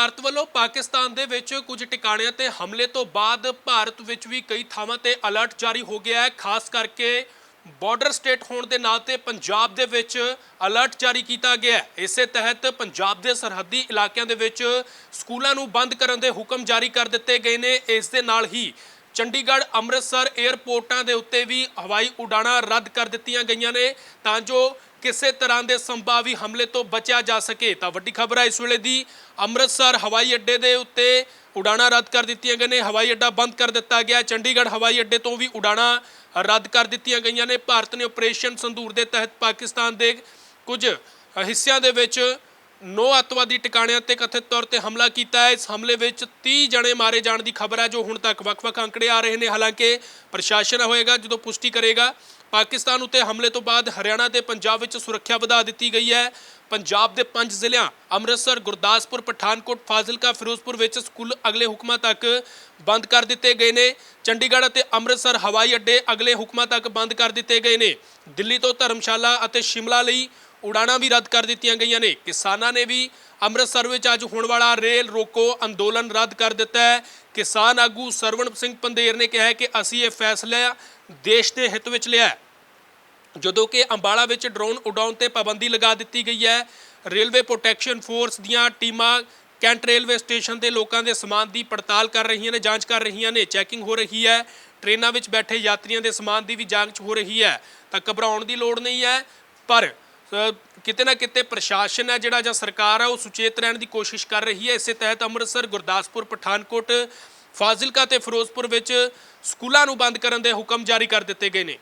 ਭਾਰਤ ਵੱਲੋਂ ਪਾਕਿਸਤਾਨ ਦੇ ਵਿੱਚ ਕੁਝ ਟਿਕਾਣਿਆਂ ਤੇ ਹਮਲੇ ਤੋਂ ਬਾਅਦ ਭਾਰਤ ਵਿੱਚ ਵੀ ਕਈ ਥਾਵਾਂ ਤੇ ਅਲਰਟ ਜਾਰੀ ਹੋ ਗਿਆ ਹੈ। ਖਾਸ ਕਰਕੇ ਬਾਰਡਰ ਸਟੇਟ ਹੋਣ ਦੇ ਨਾਂ ਤੇ ਪੰਜਾਬ ਦੇ ਵਿੱਚ ਅਲਰਟ ਜਾਰੀ ਕੀਤਾ ਗਿਆ ਹੈ। ਇਸੇ ਤਹਿਤ ਪੰਜਾਬ ਦੇ ਸਰਹੱਦੀ ਇਲਾਕਿਆਂ ਦੇ ਵਿੱਚ ਸਕੂਲਾਂ ਨੂੰ ਬੰਦ ਕਰਨ ਦੇ ਹੁਕਮ ਜਾਰੀ ਕਰ ਦਿੱਤੇ ਗਏ ਨੇ। ਇਸ ਦੇ ਨਾਲ ਹੀ ਚੰਡੀਗੜ੍ਹ, ਅੰਮ੍ਰਿਤਸਰ 에ਅਰਪੋਰਟਾਂ ਦੇ ਉੱਤੇ ਵੀ ਹਵਾਈ ਉਡਾਣਾਂ ਰੱਦ ਕਰ ਦਿੱਤੀਆਂ ਗਈਆਂ ਨੇ। ਤਾਂ ਜੋ ਕਿਸੇ ਤਰ੍ਹਾਂ ਦੇ ਸੰਭਾਵੀ ਹਮਲੇ ਤੋਂ ਬਚਿਆ ਜਾ ਸਕੇ। ਤਾਂ ਵੱਡੀ ਖਬਰ ਹੈ ਇਸ ਵੇਲੇ ਦੀ, ਅੰਮ੍ਰਿਤਸਰ ਹਵਾਈ ਅੱਡੇ ਦੇ ਉੱਤੇ ਉਡਾਣਾਂ ਰੱਦ ਕਰ ਦਿੱਤੀਆਂ ਗਈਆਂ ਨੇ। ਹਵਾਈ ਅੱਡਾ ਬੰਦ ਕਰ ਦਿੱਤਾ ਗਿਆ। ਚੰਡੀਗੜ੍ਹ ਹਵਾਈ ਅੱਡੇ ਤੋਂ ਵੀ ਉਡਾਣਾਂ ਰੱਦ ਕਰ ਦਿੱਤੀਆਂ ਗਈਆਂ ਨੇ। ਭਾਰਤ ਨੇ ਆਪਰੇਸ਼ਨ ਸੰਦੂਰ ਦੇ ਤਹਿਤ ਪਾਕਿਸਤਾਨ ਦੇ ਕੁਝ ਹਿੱਸਿਆਂ ਦੇ ਵਿੱਚ ਨੌ ਅੱਤਵਾਦੀ ਟਿਕਾਣਿਆਂ ਤੇ ਕਥਿਤ ਤੌਰ ਤੇ ਹਮਲਾ ਕੀਤਾ ਹੈ। ਇਸ ਹਮਲੇ ਵਿੱਚ 30 ਜਣੇ ਮਾਰੇ ਜਾਣ ਦੀ ਖਬਰ ਹੈ ਜੋ ਹੁਣ ਤੱਕ ਵੱਖ-ਵੱਖ ਅੰਕੜੇ ਆ ਰਹੇ ਨੇ। ਹਾਲਾਂਕਿ ਪ੍ਰਸ਼ਾਸਨ ਹੋਏਗਾ ਜਦੋਂ ਪੁਸ਼ਟੀ ਕਰੇਗਾ। ਪਾਕਿਸਤਾਨ ਉੱਤੇ ਹਮਲੇ ਤੋਂ ਬਾਅਦ ਹਰਿਆਣਾ ਤੇ ਪੰਜਾਬ ਵਿੱਚ ਸੁਰੱਖਿਆ ਵਧਾ ਦਿੱਤੀ ਗਈ ਹੈ। ਪੰਜਾਬ ਦੇ ਪੰਜ ਜ਼ਿਲ੍ਹਿਆਂ ਅੰਮ੍ਰਿਤਸਰ, ਗੁਰਦਾਸਪੁਰ, ਪਠਾਨਕੋਟ, ਫਾਜ਼ਿਲਕਾ, ਫਿਰੋਜ਼ਪੁਰ ਵਿੱਚ ਸਕੂਲ ਅਗਲੇ ਹੁਕਮਾਂ ਤੱਕ ਬੰਦ ਕਰ ਦਿੱਤੇ ਗਏ ਨੇ। ਚੰਡੀਗੜ੍ਹ ਅਤੇ ਅੰਮ੍ਰਿਤਸਰ ਹਵਾਈ ਅੱਡੇ ਅਗਲੇ ਹੁਕਮਾਂ ਤੱਕ ਬੰਦ ਕਰ ਦਿੱਤੇ ਗਏ ਨੇ। ਦਿੱਲੀ ਤੋਂ ਧਰਮਸ਼ਾਲਾ ਅਤੇ ਸ਼ਿਮਲਾ ਲਈ ਉਡਾਣਾਂ ਵੀ ਰੱਦ ਕਰ ਦਿੱਤੀਆਂ ਗਈਆਂ ਨੇ। ਕਿਸਾਨਾਂ ਨੇ ਵੀ ਅੰਮ੍ਰਿਤਸਰ ਵਿੱਚ ਅੱਜ ਹੋਣ ਵਾਲਾ ਰੇਲ ਰੋਕੋ ਅੰਦੋਲਨ ਰੱਦ ਕਰ ਦਿੱਤਾ ਹੈ। ਕਿਸਾਨ ਆਗੂ ਸਰਵਣ ਸਿੰਘ ਪੰਦੇਰ ਨੇ ਕਿਹਾ ਕਿ ਅਸੀਂ ਇਹ ਫੈਸਲਾ ਦੇਸ਼ ਦੇ ਹਿੱਤ ਵਿੱਚ ਲਿਆ ਹੈ। ਜਦੋਂ ਕਿ ਅੰਬਾਲਾ ਵਿੱਚ ਡਰੋਨ ਉਡਾਉਣ ਤੇ ਪਾਬੰਦੀ ਲਗਾ ਦਿੱਤੀ ਗਈ ਹੈ, ਰੇਲਵੇ ਪ੍ਰੋਟੈਕਸ਼ਨ ਫੋਰਸ ਦੀਆਂ ਟੀਮਾਂ ਕੈਂਟ ਰੇਲਵੇ ਸਟੇਸ਼ਨ ਦੇ ਲੋਕਾਂ ਦੇ ਸਮਾਨ ਦੀ ਪੜਤਾਲ ਕਰ ਰਹੀਆਂ ਨੇ, ਜਾਂਚ ਕਰ ਰਹੀਆਂ ਨੇ, ਚੈਕਿੰਗ ਹੋ ਰਹੀ ਹੈ, ਟ੍ਰੇਨਾਂ ਵਿੱਚ ਬੈਠੇ ਯਾਤਰੀਆਂ ਦੇ ਸਮਾਨ ਦੀ ਵੀ ਜਾਂਚ ਹੋ ਰਹੀ ਹੈ, ਤਾਂ ਘਬਰਾਉਣ ਦੀ ਲੋੜ ਨਹੀਂ ਹੈ, ਪਰ ਕਿਤੇ ਨਾ ਕਿਤੇ ਪ੍ਰਸ਼ਾਸਨ ਹੈ ਜਿਹੜਾ ਜਾਂ ਸਰਕਾਰ ਹੈ, ਉਹ ਸੁਚੇਤ ਰਹਿਣ ਦੀ ਕੋਸ਼ਿਸ਼ ਕਰ ਰਹੀ ਹੈ। ਇਸੇ ਤਹਿਤ ਅੰਮ੍ਰਿਤਸਰ, ਗੁਰਦਾਸਪੁਰ, ਪਠਾਨਕੋਟ, ਫਾਜ਼ਿਲਕਾ ਤੇ ਫਿਰੋਜ਼ਪੁਰ ਵਿੱਚ ਸਕੂਲਾਂ ਨੂੰ ਬੰਦ ਕਰਨ ਦੇ ਹੁਕਮ ਜਾਰੀ ਕਰ ਦਿੱਤੇ ਗਏ ਨੇ।